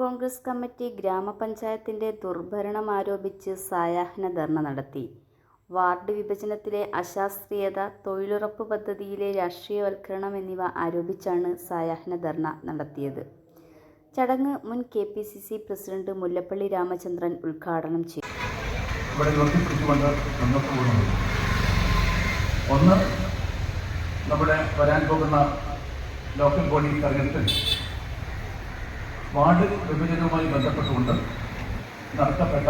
Congress committee ഗ്രാമപഞ്ചായത്തിന്റെ ദുർഭരണം ആരോപിച്ച് സായാഹ്ന ധർണ നടത്തി. വാർഡ് വിഭജനത്തിലെ അശാസ്ത്രീയത തൊഴിലുറപ്പ് പദ്ധതിയിലെ രാഷ്ട്രീയവൽക്കരണം എന്നിവ ആരോപിച്ചാണ് സായാഹ്ന ധർണ നടത്തിയത്. ചടങ്ങ് മുൻ K P C C president Mullappally Ramachandran ഉദ്ഘാടനം ചെയ്തു. ഒന്ന് നമ്മുടെ വരാൻ പോകുന്ന ലോക്കൽ ബോഡി തെരഞ്ഞെടുപ്പിൽ വാർഡ് വിഭജനവുമായി ബന്ധപ്പെട്ടുകൊണ്ട് നടത്തപ്പെട്ട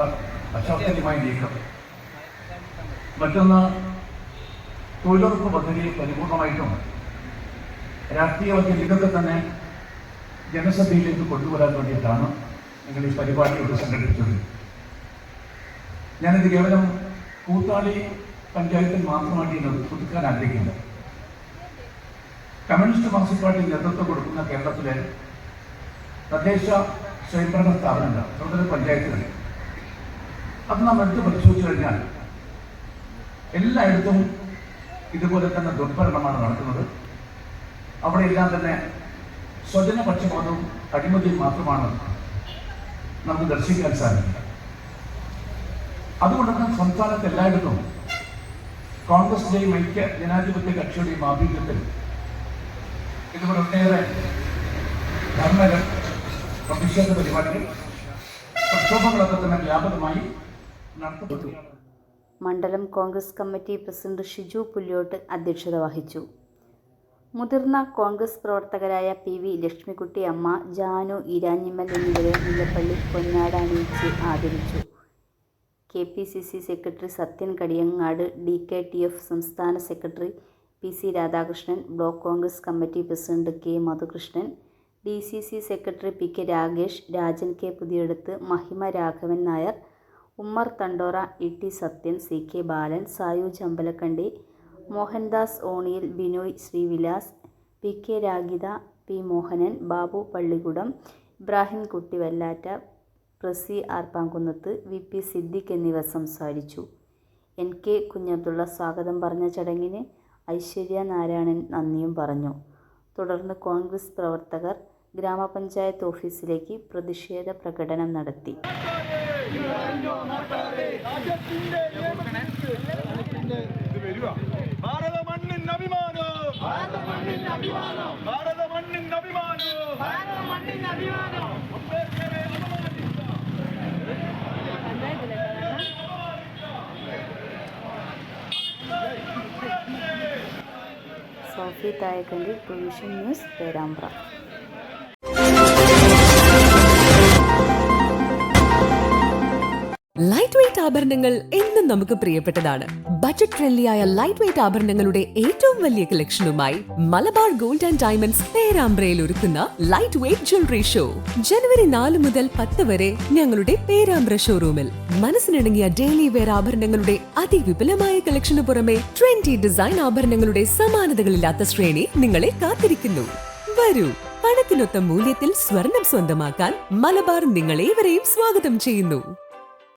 അശാസ്ത്രീയമായ നീക്കം. മറ്റൊന്ന് തൊഴിലുറപ്പ് പദ്ധതി പരിപൂർണമായിട്ടും രാഷ്ട്രീയവൽക്കരിച്ച് ഇതൊക്കെ തന്നെ ജനസഭയിലേക്ക് കൊണ്ടുവരാൻ വേണ്ടിയിട്ടാണ് നിങ്ങൾ ഈ പരിപാടി സംഘടിപ്പിച്ചത്. ഞാനിത് കേവലം കൂത്താളി പഞ്ചായത്തിൽ മാത്രമായിട്ട് ഇത് പുതുക്കാൻ ആഗ്രഹിക്കുന്നത് കമ്മ്യൂണിസ്റ്റ് മാർക്സിസ്റ്റ് പാർട്ടി നേതൃത്വം കൊടുക്കുന്ന കേരളത്തിലെ തദ്ദേശ സ്വയംഭരണ സ്ഥാപനങ്ങൾ സ്വതന്ത്ര പഞ്ചായത്തുകൾ. അത് നാം എടുത്ത് പരിശോധിച്ചു കഴിഞ്ഞാൽ എല്ലായിടത്തും ഇതുപോലെ തന്നെ ദുർഭരണമാണ് നടക്കുന്നത്. അവിടെയെല്ലാം തന്നെ സ്വജന പക്ഷപാതവും അഴിമതിയും മാത്രമാണ് നമുക്ക് ദർശിക്കാൻ സാധിക്കുക അതുകൊണ്ടാണ് സംസ്ഥാനത്ത് എല്ലായിടത്തും കോൺഗ്രസിന്റെയും ഐക്യ ജനാധിപത്യ കക്ഷിയുടെയും ആഭിമുഖ്യത്തിൽ ഇതുപോലെ ഒട്ടേറെ ധർമ്മകൾ പ്രതിഷേധ പരിപാടികൾ പ്രക്ഷോഭങ്ങളൊക്കെ തന്നെ വ്യാപകമായി നടത്തപ്പെട്ടു മണ്ഡലം Congress committee president Shiju Pullottu അധ്യക്ഷത വഹിച്ചു. മുതിർന്ന കോൺഗ്രസ് പ്രവർത്തകരായ പി വി ലക്ഷ്മിക്കുട്ടി അമ്മ ജാനു ഇരാഞ്ഞിമ്മൽ എന്നിവരെ മുല്ലപ്പള്ളി പൊന്നാട ആദരിച്ചു. K P C C secretary Sathyan Kadiyangad D K T F സംസ്ഥാന secretary P C Radhakrishnan block Congress committee president K Madhukrishnan D C C secretary P K Ragesh Rajan K Puthiyadath Mahima Raghavan Nair Ummer Thandora E T Sathyan C K Balan Sayu Chambalakandi Mohandas Oniyil Binoy Srivilas P K Ragitha P Mohanan Babu Pallikudam Ibrahim Kutty Vallatta പ്രസി ആർപ്പാങ്കുന്നത്ത് V P Siddique എന്നിവർ സംസാരിച്ചു. N K Kunhabdulla സ്വാഗതം പറഞ്ഞ ചടങ്ങിന് ഐശ്വര്യ നാരായണൻ നന്ദിയും പറഞ്ഞു. തുടർന്ന് കോൺഗ്രസ് പ്രവർത്തകർ ഗ്രാമപഞ്ചായത്ത് ഓഫീസിലേക്ക് പ്രതിഷേധ പ്രകടനം നടത്തി. ഭാരത മണ്ണിൻ അഭിമാനം. ഭാരത മണ്ണിൻ അഭിമാനം. ഭാരത മണ്ണിൻ അഭിമാനം ഭാരത മണ്ണിൻ അഭിമാനം സോഫി തായക്കണ്ടി പ്രൊവിഷൻ ന്യൂസ് പേരാമ്പ്ര. ആഭരണങ്ങൾ എന്നും നമുക്ക് പ്രിയപ്പെട്ടതാണ്. ബജറ്റ് ഫ്രണ്ട്ലിയായ ലൈറ്റ് വെയിറ്റ് ആഭരണങ്ങളുടെ ഏറ്റവും വലിയ കളക്ഷനുമായി മലബാർ ഗോൾഡ് ആൻഡ് ഡയമണ്ട്സ് പേരാമ്പ്രയിൽ ഒരുക്കുന്ന ലൈറ്റ് വെയിറ്റ് ജ്വല്ലറി ഷോ ജനുവരി നാല് മുതൽ പത്ത് വരെ ഞങ്ങളുടെ പേരാമ്പ്ര ഷോറൂമിൽ മനസ്സിനിണങ്ങിയ ഡെയിലി വെയർ ആഭരണങ്ങളുടെ അതിവിപുലമായ കളക്ഷന് പുറമെ ട്വന്റി ഡിസൈൻ ആഭരണങ്ങളുടെ സമാനതകളില്ലാത്ത ശ്രേണി നിങ്ങളെ കാത്തിരിക്കുന്നു. വരൂ പണത്തിനൊത്ത മൂല്യത്തിൽ സ്വർണം സ്വന്തമാക്കാൻ മലബാർ നിങ്ങളേവരെയും സ്വാഗതം ചെയ്യുന്നു.